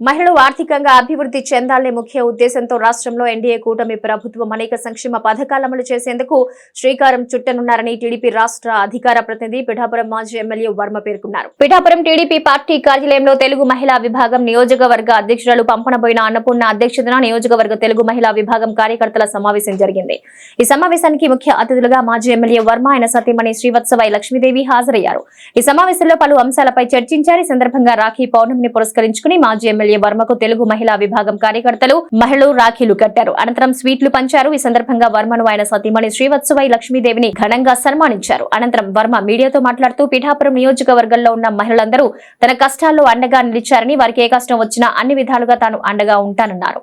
మహిళలు ఆర్థికంగా అభివృద్ధి చెందాలనే ముఖ్య ఉద్దేశంతో రాష్ట్రంలో ఎన్డీఏ కూటమి ప్రభుత్వం అనేక సంక్షేమ పథకాలు అమలు చేసేందుకు శ్రీకారం చుట్టనున్నారని టీడీపీ రాష్ట్ర అధికార ప్రతినిధి పిఠాపురం మాజీ ఎమ్మెల్యే వర్మ పేర్కొన్నారు. పిఠాపురం టీడీపీ పార్టీ కార్యాలయంలో తెలుగు మహిళా విభాగం నియోజకవర్గ అధ్యక్షురాలు పంపనబోయిన అన్నపూర్ణ అధ్యక్షతన నియోజకవర్గ తెలుగు మహిళా విభాగం కార్యకర్తల సమావేశం జరిగింది. ఈ సమావేశానికి ముఖ్య అతిథులుగా మాజీ ఎమ్మెల్యే వర్మ ఆయన సతీమణి శ్రీవత్సవై లక్ష్మీదేవి హాజరయ్యారు. ఈ సమావేశంలో పలు అంశాలపై చర్చించారు. ఈ సందర్భంగా రాఖీ పౌర్ణమిని పురస్కరించుకుని మాజీ ఎమ్మెల్యే వర్మకు తెలుగు మహిళా విభాగం కార్యకర్తలు మహిళలు రాఖీలు కట్టారు. అనంతరం స్వీట్లు పంచారు. ఈ సందర్భంగా వర్మను ఆయన సతీమణి శ్రీవత్సవై లక్ష్మీదేవిని ఘనంగా సన్మానించారు. అనంతరం వర్మ మీడియాతో మాట్లాడుతూ పిఠాపురం నియోజకవర్గంలో ఉన్న మహిళలందరూ తన కష్టాల్లో అండగా నిలిచారని వారికి ఏ కష్టం వచ్చినా అన్ని విధాలుగా తాను అండగా ఉంటానన్నారు.